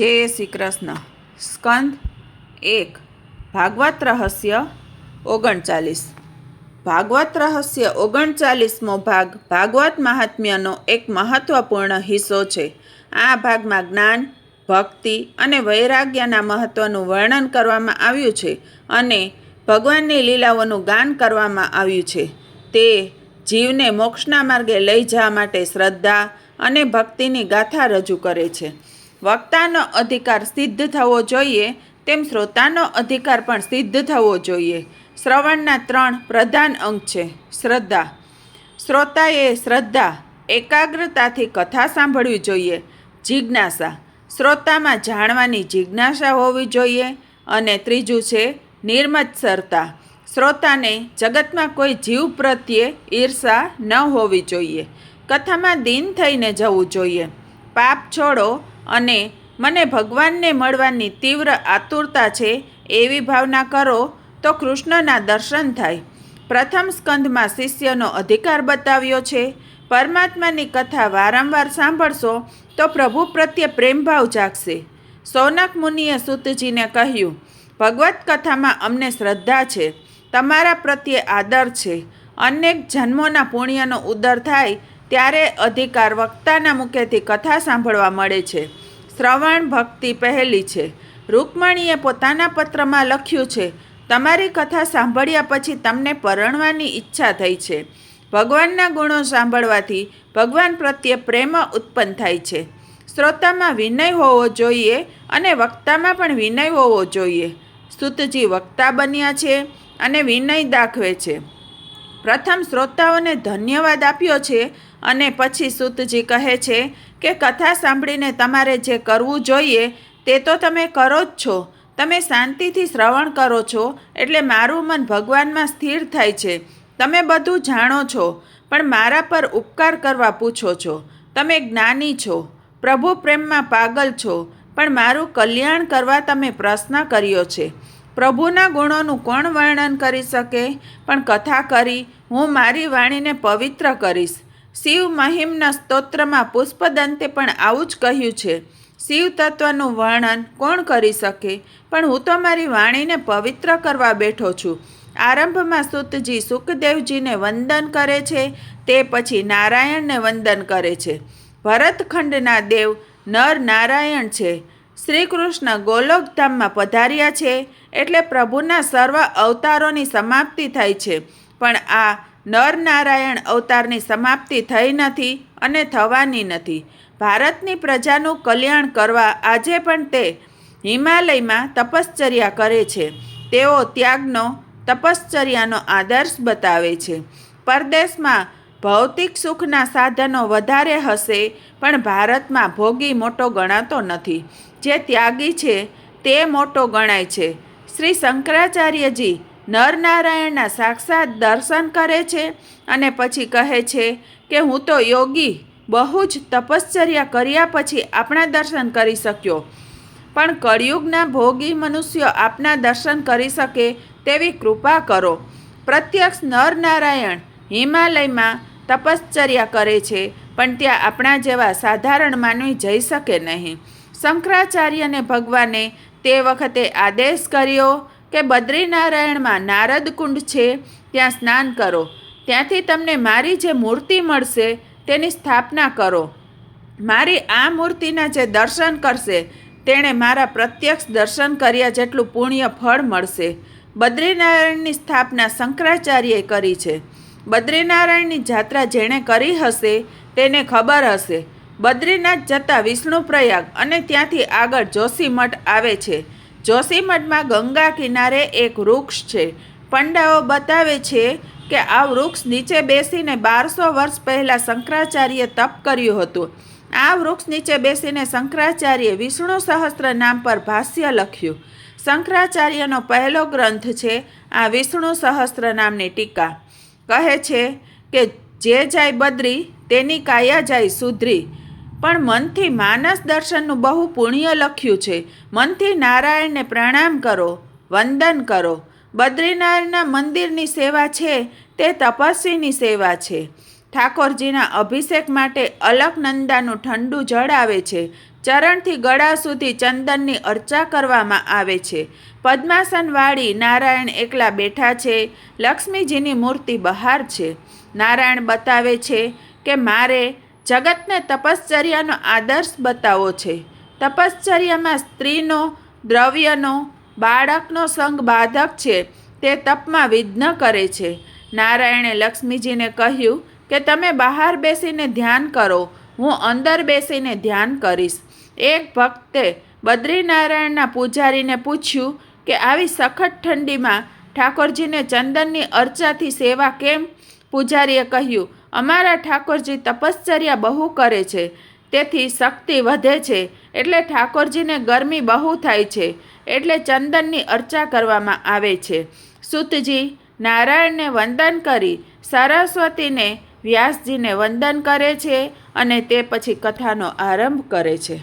જય શ્રી કૃષ્ણ. સ્કંદ એક. ભાગવત રહસ્ય ઓગણચાલીસ. ભાગવત રહસ્ય ઓગણચાલીસમો ભાગ ભાગવત મહાત્મ્યનો એક મહત્વપૂર્ણ હિસ્સો છે. આ ભાગમાં જ્ઞાન, ભક્તિ અને વૈરાગ્યના મહત્વનું વર્ણન કરવામાં આવ્યું છે અને ભગવાનની લીલાઓનું ગાન કરવામાં આવ્યું છે. તે જીવને મોક્ષના માર્ગે લઈ જવા માટે શ્રદ્ધા અને ભક્તિની ગાથા રજૂ કરે છે. વક્તાનો અધિકાર સિદ્ધ થવો જોઈએ, તેમ શ્રોતાનો અધિકાર પણ સિદ્ધ થવો જોઈએ. શ્રવણના ત્રણ પ્રધાન અંગ છે, શ્રદ્ધા. શ્રોતાએ શ્રદ્ધા, એકાગ્રતાથી કથા સાંભળવી જોઈએ, જિજ્ઞાસા. શ્રોતામાં જાણવાની જિજ્ઞાસા હોવી જોઈએ અને ત્રીજું છે નિર્મત્સરતા. શ્રોતાને જગતમાં કોઈ જીવ પ્રત્યે ઈર્ષા ન હોવી જોઈએ. કથામાં દીન થઈને જવું જોઈએ. પાપ છોડો અને મને ભગવાનને મળવાની તીવ્ર આતુરતા છે એવી ભાવના કરો, તો કૃષ્ણના દર્શન થાય. પ્રથમ સ્કંધમાં શિષ્યનો અધિકાર બતાવ્યો છે. પરમાત્માની કથા વારંવાર સાંભળશો, તો પ્રભુ પ્રત્યે પ્રેમભાવ જાગશે. સૌનક મુનિએ સુતજીને કહ્યું, ભગવત કથામાં અમને શ્રદ્ધા છે, તમારા પ્રત્યે આદર છે. અનેક જન્મોના પુણ્યનો ઉદર થાય ત્યારે અધિકાર વક્તાના મુખેથી કથા સાંભળવા મળે છે. શ્રવણ ભક્તિ પહેલી છે. રૂકમણીએ પોતાના પત્રમાં લખ્યું છે, તમારી કથા સાંભળ્યા પછી તમને પરણવાની ઈચ્છા થઈ છે. ભગવાનના ગુણો સાંભળવાથી ભગવાન પ્રત્યે પ્રેમ ઉત્પન્ન થાય છે. શ્રોતામાં વિનય હોવો જોઈએ અને વક્તામાં પણ વિનય હોવો જોઈએ. સ્તુતજી વક્તા બન્યા છે અને વિનય દાખવે છે. પ્રથમ શ્રોતાઓને ધન્યવાદ આપ્યો છે અને પછી સૂતજી કહે છે કે કથા સાંભળીને તમારે જે કરવું જોઈએ તે તો તમે કરો જ છો. તમે શાંતિથી શ્રવણ કરો છો એટલે મારું મન ભગવાનમાં સ્થિર થાય છે. તમે બધું જાણો છો, પણ મારા પર ઉપકાર કરવા પૂછો છો. તમે જ્ઞાની છો, પ્રભુ પ્રેમમાં પાગલ છો, પણ મારું કલ્યાણ કરવા તમે પ્રશ્ન કર્યો છે. પ્રભુના ગુણોનું કોણ વર્ણન કરી શકે? પણ કથા કરી, હું મારી વાણીને પવિત્ર કરીશ. શિવ મહિમના સ્તોત્રમાં પુષ્પદંતે પણ આવું જ કહ્યું છે. શિવ તત્વનું વર્ણન કોણ કરી શકે? પણ હું તો મારી વાણીને પવિત્ર કરવા બેઠો છું. આરંભમાં સુતજી સુખદેવજીને વંદન કરે છે, તે પછી નારાયણને વંદન કરે છે. ભરતખંડના દેવ નર નારાયણ છે. શ્રી કૃષ્ણ ગોલોકધામમાં પધાર્યા છે એટલે પ્રભુના સર્વ અવતારોની સમાપ્તિ થાય છે. પણ આ નરનારાયણ અવતારની સમાપ્તિ થઈ નથી અને થવાની નથી. ભારતની પ્રજાનું કલ્યાણ કરવા આજે પણ તે હિમાલયમાં તપશ્ચર્યા કરે છે. તેઓ ત્યાગનો, તપશ્ચર્યાનો આદર્શ બતાવે છે. પરદેશમાં ભૌતિક સુખના સાધનો વધારે હશે પણ ભારતમાં ભોગી મોટો ગણાતો નથી. જે ત્યાગી છે, તે મોટો ગણાય છે. શ્રી શંકરાચાર્યજી નરનારાયણના સાક્ષાત દર્શન કરે છે અને પછી કહે છે કે હું તો યોગી, બહુ જ તપશ્ચર્યા કર્યા પછી આપણા દર્શન કરી શક્યો. પણ કળિયુગના ભોગી મનુષ્યો આપના દર્શન કરી શકે તેવી કૃપા કરો. પ્રત્યક્ષ નરનારાયણ હિમાલયમાં તપશ્ચર્યા કરે છે, પણ ત્યાં આપણા જેવા સાધારણ માનવી જઈ શકે નહીં. શંકરાચાર્યને ભગવાને તે વખતે આદેશ કર્યો કે બદ્રીનારાયણમાં નારદ કુંડ છે, ત્યાં સ્નાન કરો. ત્યાંથી તમને મારી જે મૂર્તિ મળશે તેની સ્થાપના કરો. મારી આ મૂર્તિના જે દર્શન કરશે, તેણે મારા પ્રત્યક્ષ દર્શન કર્યા જેટલું પુણ્ય ફળ મળશે. બદ્રીનારાયણની સ્થાપના શંકરાચાર્યએ કરી છે. બદ્રીનારાયણની જાત્રા જેણે કરી હશે, તેને ખબર હશે. બદ્રીનાથ જતાં વિષ્ણુ પ્રયાગ અને ત્યાંથી આગળ જોશીમઠ આવે છે. જોશીમઠમાં ગંગા કિનારે એક વૃક્ષ છે. પંડાઓ બતાવે છે કે આ વૃક્ષ નીચે બેસીને બારસો વર્ષ પહેલાં શંકરાચાર્યે તપ કર્યું હતું. આ વૃક્ષ નીચે બેસીને શંકરાચાર્યે વિષ્ણુ સહસ્ત્ર નામ પર ભાષ્ય લખ્યું. શંકરાચાર્યનો પહેલો ગ્રંથ છે આ વિષ્ણુ સહસ્ત્ર નામની ટીકા. કહે છે કે જે જાય બદ્રી તેની કાયા જાય સુધરી. પણ મનથી માનસ દર્શનનું બહુ પુણ્ય લખ્યું છે. મનથી નારાયણને પ્રણામ કરો, વંદન કરો. બદ્રીનારાયણના મંદિરની સેવા છે, તે તપસ્વીની સેવા છે. ઠાકોરજીના અભિષેક માટે અલકનંદાનું ઠંડુ જળ આવે છે. ચરણથી ગળા સુધી ચંદનની અર્ચા કરવામાં આવે છે. પદ્માસનવાળી નારાયણ એકલા બેઠા છે, લક્ષ્મીજીની મૂર્તિ બહાર છે. નારાયણ બતાવે છે કે, મારે જગતને તપશ્ચર્યાનો આદર્શ બતાવવો છે. તપશ્ચર્યામાં સ્ત્રીનો, દ્રવ્યનો, બાળકનો સંગ બાધક છે, તે તપમાં વિઘ્ન કરે છે. નારાયણે લક્ષ્મીજીને કહ્યું કે તમે બહાર બેસીને ધ્યાન કરો, હું અંદર બેસીને ધ્યાન કરીશ. એક ભક્તે બદ્રીનારાયણના પૂજારીને પૂછ્યું કે આવી સખત ઠંડીમાં ઠાકોરજીને ચંદનની અર્ચાથી સેવા કેમ? પૂજારીએ કહ્યું અમારા ઠાકોરજી તપશ્ચર્યા બહુ કરે છે, તેથી શક્તિ વધે છે, એટલે ઠાકોરજીને ગરમી બહુ થાય છે, એટલે ચંદનની અર્ચા કરવામાં આવે છે. સુતજી નારાયણને વંદન કરી સરસ્વતીને વ્યાસજીને વંદન કરે છે અને તે પછી કથાનો આરંભ કરે છે.